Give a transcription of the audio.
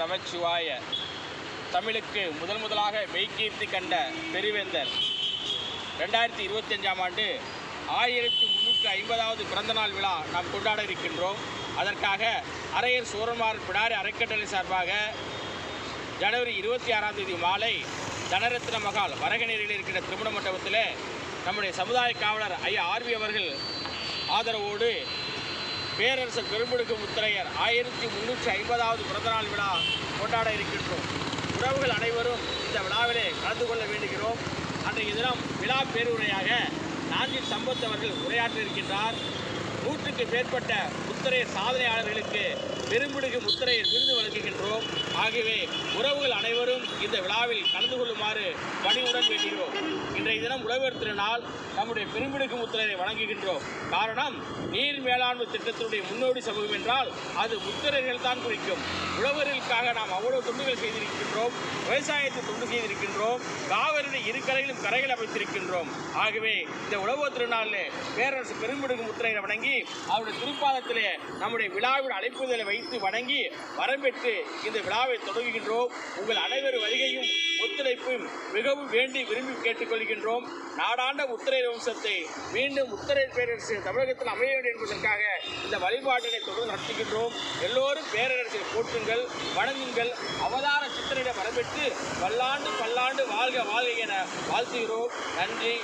நமச்சிவாய தமிழுக்கு முதல் முதலாக மெய்கீர்த்தி கண்ட பெருவேந்தர். ரெண்டாயிரத்தி இருபத்தி அஞ்சாம் ஆண்டு ஆயிரத்தி முந்நூற்றி ஐம்பதாவது பிறந்தநாள் விழா நாம் கொண்டாட இருக்கின்றோம். அதற்காக அரையர் சூரன்மார் பிடாரி அறக்கட்டளை சார்பாக ஜனவரி இருபத்தி ஆறாம் தேதி மாலை தனரத்ன மகால் வரகநேரில் இருக்கிற திருமண மண்டபத்தில் நம்முடைய சமுதாய காவலர் ஐயா ஆர்வி அவர்கள் ஆதரவோடு பேரரசர் பெரும்படுக்கு முத்தரையர் ஆயிரத்தி முன்னூற்றி ஐம்பதாவது பிறந்தநாள் விழா கொண்டாட இருக்கின்றோம். உறவுகள் அனைவரும் இந்த விழாவிலே கலந்து கொள்ள வேண்டுகிறோம். அன்றைய தினம் விழா பேருரையாக நாஞ்சில் சம்பத் அவர்கள் உரையாற்றியிருக்கின்றார். நூற்றுக்கு மேற்பட்ட முத்திரை சாதனையாளர்களுக்கு பெரும்பிடுகு முத்திரையர் விருது வழங்குகின்றோம் ஆகவே உறவுகள் அனைவரும் இந்த விழாவில் கலந்து கொள்ளுமாறு பணிவுடன் வேண்டுகிறோம் இன்றைய தினம் உழவர் திருநாள் நம்முடைய பெரும்பிடுகு முத்திரையை வழங்குகின்றோம் காரணம் நீர் மேலாண்மை திட்டத்தினுடைய முன்னோடி சமூகம் என்றால் அது முத்திரைகள் தான் குறிக்கும். உழவர்களுக்காக நாம் அவ்வளவு தொண்டுகள் செய்திருக்கின்றோம். விவசாயத்தை தொண்டு செய்திருக்கின்றோம். காவிரியுடைய இரு கரையிலும் கரைகள் அமைத்திருக்கின்றோம். ஆகவே இந்த உழவர் திருநாளில் பேரரசு பெரும்பிடுகு முத்திரையை வணங்கி அவருடைய திருப்பாதத்திலே நம்முடைய விழாவின் அழைப்புதலை வைத்து வணங்கி வரம்பெற்று இந்த விழாவை தொடங்குகின்றோம். உங்கள் அனைவரும் வருகையும் ஒத்துழைப்பும் மிகவும் வேண்டி விரும்பி கேட்டுக்கொள்கின்றோம். நாடாண்ட உத்திரை வம்சத்தை மீண்டும் முத்திரை பேரரசு தமிழகத்தில் அமைய வேண்டும் என்பதற்காக இந்த வழிபாட்டினை தொடர்ந்து நடத்துகின்றோம். எல்லோரும் பேரரசை போற்றுங்கள் வணங்குங்கள் அவதார சித்தனிடம் வரம்பெற்று பல்லாண்டு பல்லாண்டு வாழ்க வாழ்க என வாழ்த்துகிறோம். நன்றி.